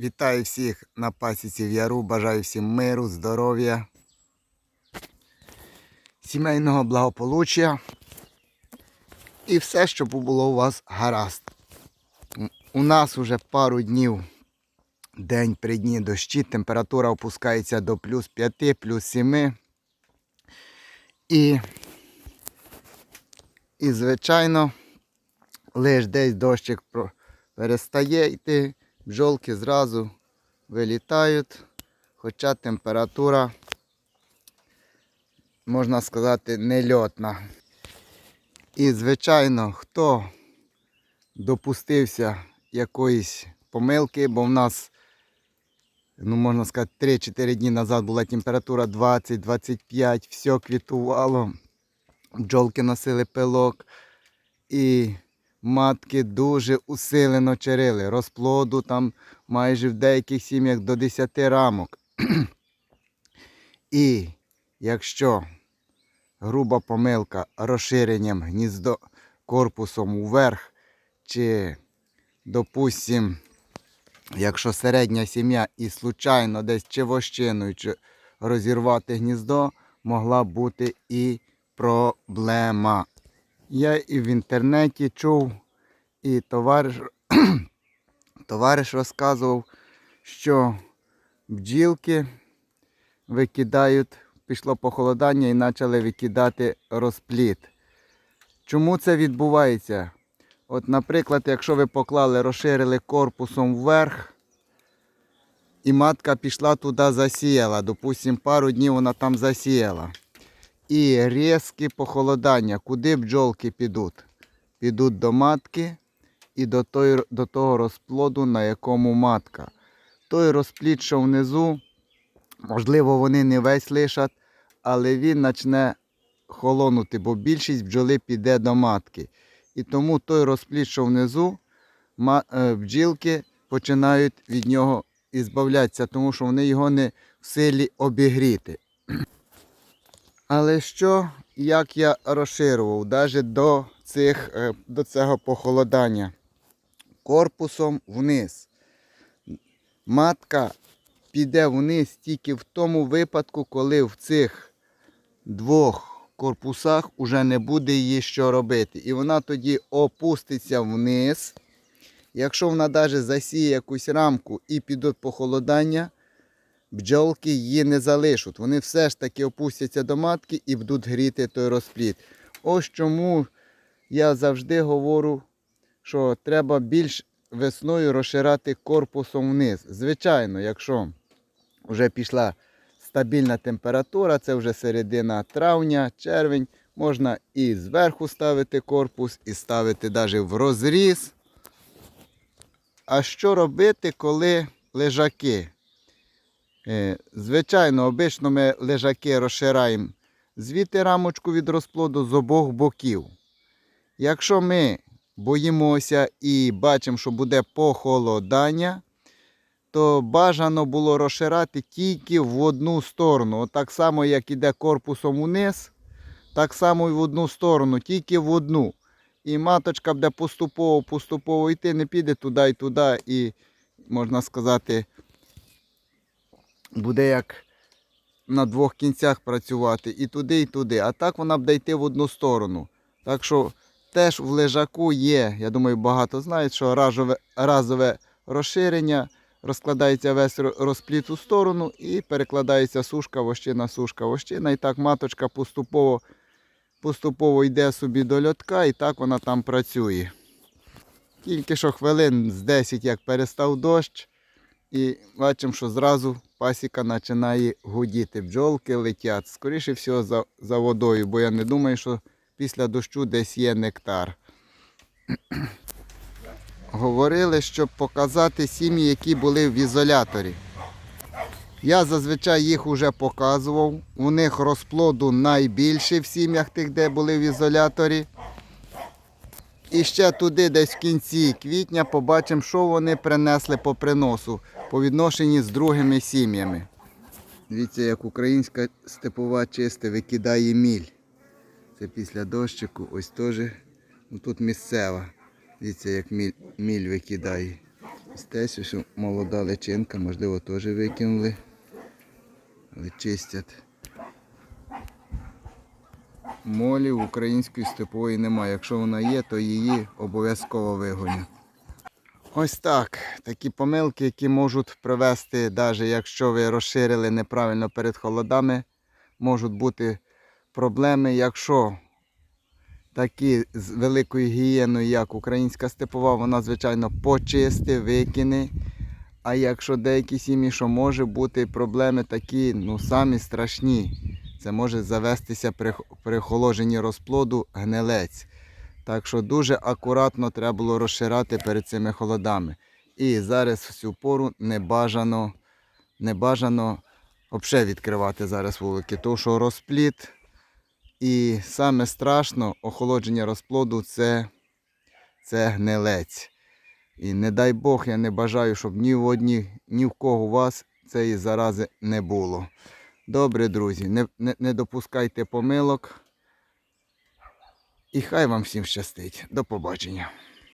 Вітаю всіх на пасіці в Яру. Бажаю всім миру, здоров'я, сімейного благополуччя і все, щоб було у вас гаразд. У нас уже пару днів день при дні дощі, температура опускається до плюс 5, плюс 7. І, і звичайно, лиш десь дощик перестає йти, бджолки зразу вилітають, хоча температура, можна сказати, нельотна. І, звичайно, хто допустився якоїсь помилки, бо в нас, ну можна сказати, 3-4 дні назад була температура 20-25, все квітувало, бджолки носили пилок і матки дуже усилено черили. Розплоду там майже в деяких сім'ях до 10 рамок. І якщо груба помилка розширенням гніздо корпусом уверх, чи, допустим, якщо середня сім'я і случайно десь чи вощиною, чи розірвати гніздо, могла бути і проблема. Я і в інтернеті чув, і товариш, товариш розказував, що бджілки викидають, пішло похолодання і почали викидати розпліт. Чому це відбувається? От, наприклад, якщо ви поклали, розширили корпусом вверх, і матка пішла туди засіяла, допустим, пару днів вона там засіяла. І різкі похолодання, куди бджолки підуть? Підуть до матки і до, той, до того розплоду, на якому матка. Той розплід, що внизу, можливо, вони не весь лишать, але він почне холонути, бо більшість бджоли піде до матки. І тому той розплід, що внизу, е, бджілки починають від нього ізбавлятися, тому що вони його не в силі обігріти. Але що, як я розширював, навіть до, цих, е, до цього похолодання, корпусом вниз. Матка піде вниз тільки в тому випадку, коли в цих двох корпусах вже не буде її що робити. І вона тоді опуститься вниз. Якщо вона навіть засіє якусь рамку і підуть похолодання, бджолки її не залишать. Вони все ж таки опустяться до матки і будуть гріти той розплід. Ось чому я завжди говорю, що треба більш весною розширати корпусом вниз. Звичайно, якщо вже пішла стабільна температура, це вже середина травня, червень, можна і зверху ставити корпус, і ставити навіть в розріз. А що робити, коли лежаки? Е, Звичайно, обично ми лежаки розшираємо звідти рамочку від розплоду з обох боків. Якщо ми боїмося і бачимо, що буде похолодання, то бажано було розширати тільки в одну сторону. От так само, як іде корпусом вниз, так само і в одну сторону, тільки в одну. І маточка буде поступово-поступово йти, не піде туди і туди, і, можна сказати, буде як на двох кінцях працювати і туди, і туди. А так вона буде йти в одну сторону. Так що теж в лежаку є, я думаю, багато знають, що разове, разове розширення, розкладається весь ро- розпліт у сторону і перекладається сушка, вощина, сушка, вощина. І так маточка поступово, поступово йде собі до льотка і так вона там працює. Тільки що хвилин з 10, як перестав дощ, і бачимо, що зразу пасіка починає гудіти. Бджолки летять. Скоріше всього за, за водою, бо я не думаю, що після дощу десь є нектар. Говорили, щоб показати сім'ї, які були в ізоляторі. Я зазвичай їх вже показував. У них розплоду найбільше в сім'ях тих, де були в ізоляторі. І ще туди, десь в кінці квітня, побачимо, що вони принесли по приносу по відношенні з другими сім'ями. Дивіться, як українська степова чисте викидає міль. Це після дощику, ось теж ну, тут місцева. Дивіться, як міль, міль викидає. Десь ось молода личинка, можливо, теж викинули. Але чистять. Молів української степової немає. Якщо вона є, то її обов'язково вигонять. Ось так. Такі помилки, які можуть привести, навіть якщо ви розширили неправильно перед холодами, можуть бути проблеми, якщо такі з великою гігієною, як українська степова, вона, звичайно, почисти, викине. А якщо деякі сім'ї, що може бути проблеми такі, ну самі страшні. Це може завестися при, при охолодженні розплоду гнилець. Так що дуже акуратно треба було розширати перед цими холодами. І зараз в цю пору не бажано, не бажано взагалі відкривати зараз вулики, тому що розплід і саме страшно охолодження розплоду це, це гнилець. І не дай Бог, я не бажаю, щоб ні в одні, ні в кого у вас цієї зарази не було. Добре, друзі, не, не, не допускайте помилок. І хай вам всім щастить. До побачення.